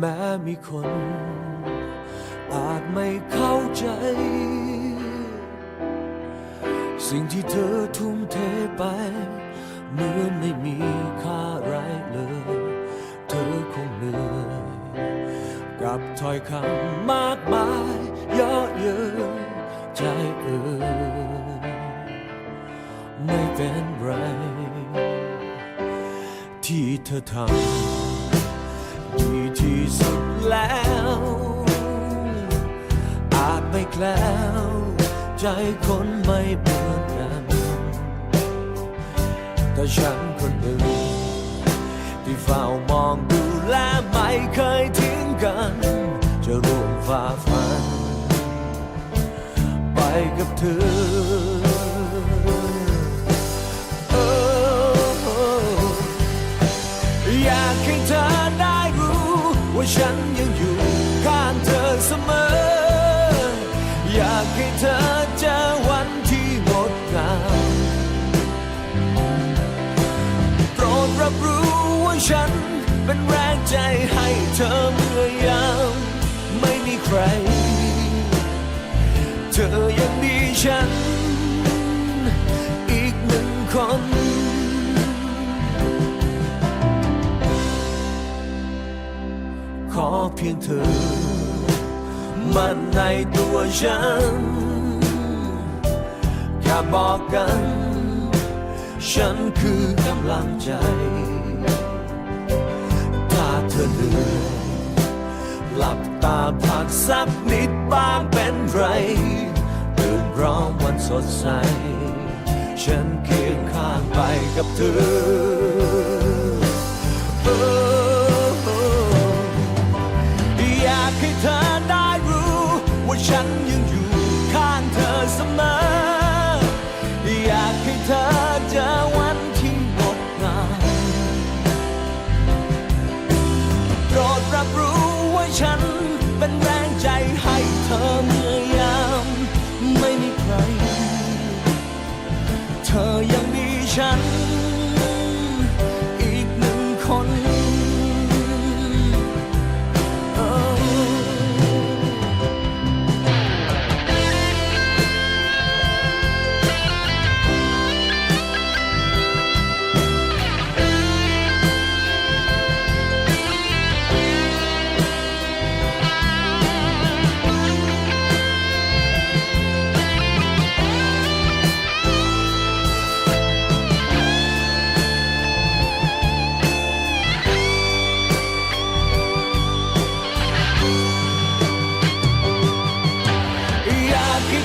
แม้มีคน อาจไม่เข้าใจ สิ่งที่เธอทุ่มเทไป เหมือนไม่มีค่าไรเลย เธอคงเหนื่อยกับถ้อยคำมากมายเย่อเย้ยใจเอ่ยไม่เป็นไร ที่เธอทำ แล้ว อาจไม่แล้ว ใจคนไม่เหมือนกันแต่ฉันคนหนึ่งที่เฝ้ามองดูแลไม่เคยทิ้งกัน จะร่วมฝ่าฟัน ไปกับเธอ ฉัน เป็นแรงใจให้เธอเมื่อยามไม่มีใคร เธอยังมีฉัน อีกหนึ่งคนขอเพียงเธอ มันในตัวฉันแค่บอกกัน ฉันคือกำลังใจ เหนื่อยหลับตาพักสักนิดบ้างเป็นไรตื่นร้อมวันสดใส ฉันเคียงข้างไปกับเธออยากให้เธอได้รู้ว่าฉัน รับรู้ว่าฉันเป็นแรงใจให้เธอเมื่อยามไม่มีใคร เธอยังมีฉัน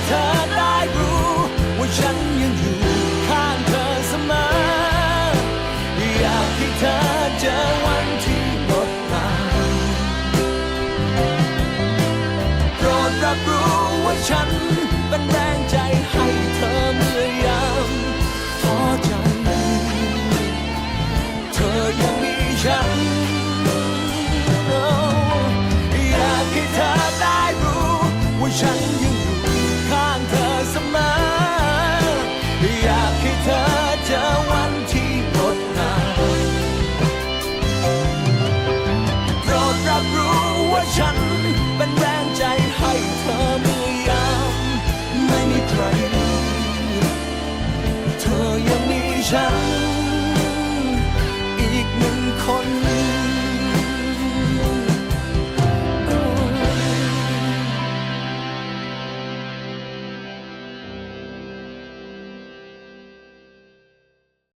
เธอได้รู้ ว่าฉันยังอยู่ข้างเธอเสมอ อยากให้เธอเจอวันที่หมดงาโปรดรับรู้ว่าฉัน ฉั